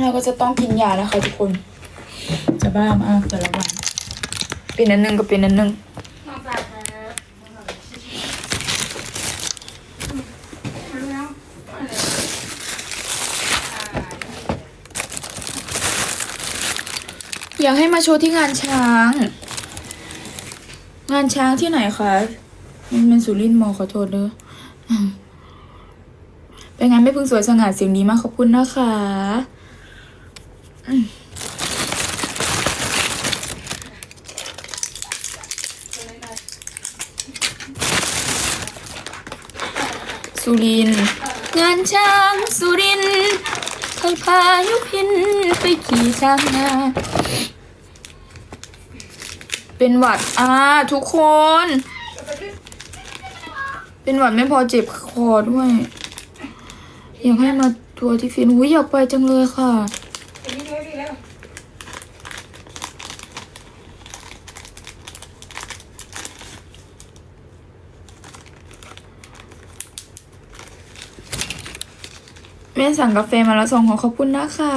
เราก็จะต้องกินยานะคะทุกคน จะบ้ามากแต่ละวัน เป็นอันหนึงก็เป็นอันหนึงน้องปลาครับรู้แล้วอะไรอ่าอยากให้มาโชว์ที่งานช้าง งานช้างที่ไหนคะมันเป็นสุรินทร์มอขอโทษเด้ออืมเป็นงานไม่พึ่งสวยสง่าเสียงดีมากขอบคุณนะคะอืม สุริน งานช้างสุรินทร์ใครพายุพินไปขี่ช้างนาเป็นหวัดอ่าทุกคน เป็นหวัดไม่พอเจ็บคอด้วย อยากให้มาทัวร์ที่ฟินอุ้ยอยากไปจังเลยค่ะ อันนี้ด้วยดีแล้ว แม่สั่งกาแฟมาแล้วสองห่อขอบคุณนะคะ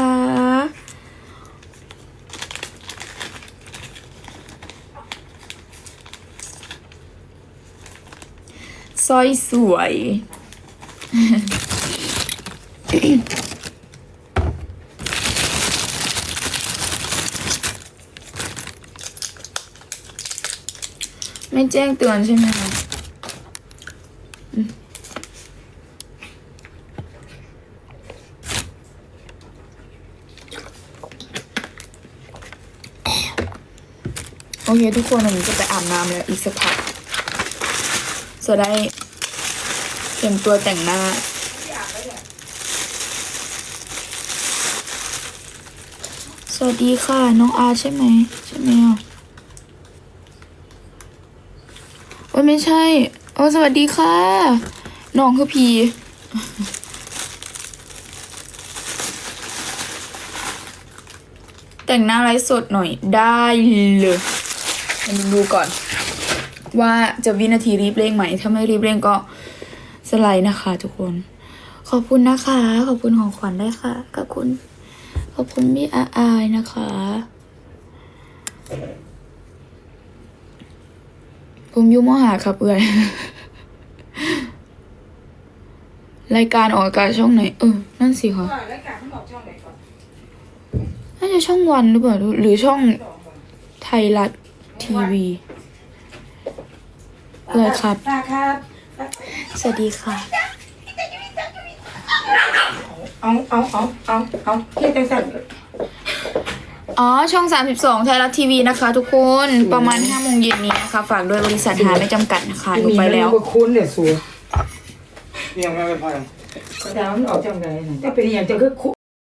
สร้อยสวย ไม่แจ้งเตือนใช่ไหมคะ โอเคทุกคนผมจะไปอาบน้ำแล้วอีกสักพักจะได้เตรียมตัวแต่งหน้า สวัสดีค่ะ น้องอาใช่ไหม ใช่ไหมอะโอ้ยไม่ใช่โอ้สวัสดีค่ะ น้องคือพี แต่งหน้าไลฟ์สดหน่อยได้เลย มาดูก่อน ว่าจะวินาทีรีบเร่งไหม ถ้าไม่รีบเร่งก็สไลด์นะคะ ทุกคน ขอบคุณนะคะ ขอบคุณของขวัญได้วยค่ะ ขอบคุณ ขอบคุณพี่อาอายนะคะ ผมอยุ่มหาครับเอื่อยรายการออกอากาศช่องไหน เออ นั่นสิคะก่อนแล้วกลับให้บอกช่องไหนก่อนน่าจะช่องวันหรือเปล่าหรือช่องสองก่อนไทยรัฐ ทีวีเลยครับปลาครับ สวัสดีค่ะ เอาเอาเอาเอาเอาเที่ยงจังสันอ๋อ ช่อง 32 ไทยรัฐทีวีนะคะ ทุกคนประมาณ5โมงเย็นนี้นะคะ ฝากด้วยบริษัทหาไม่จำกัดนะคะหนูไปแล้วก็คุ้นเนี่ยสัวนี่ยังไม่ไปพอยังแต่มันออกจังไงนะแต่เป็นอย่างจะคือคุ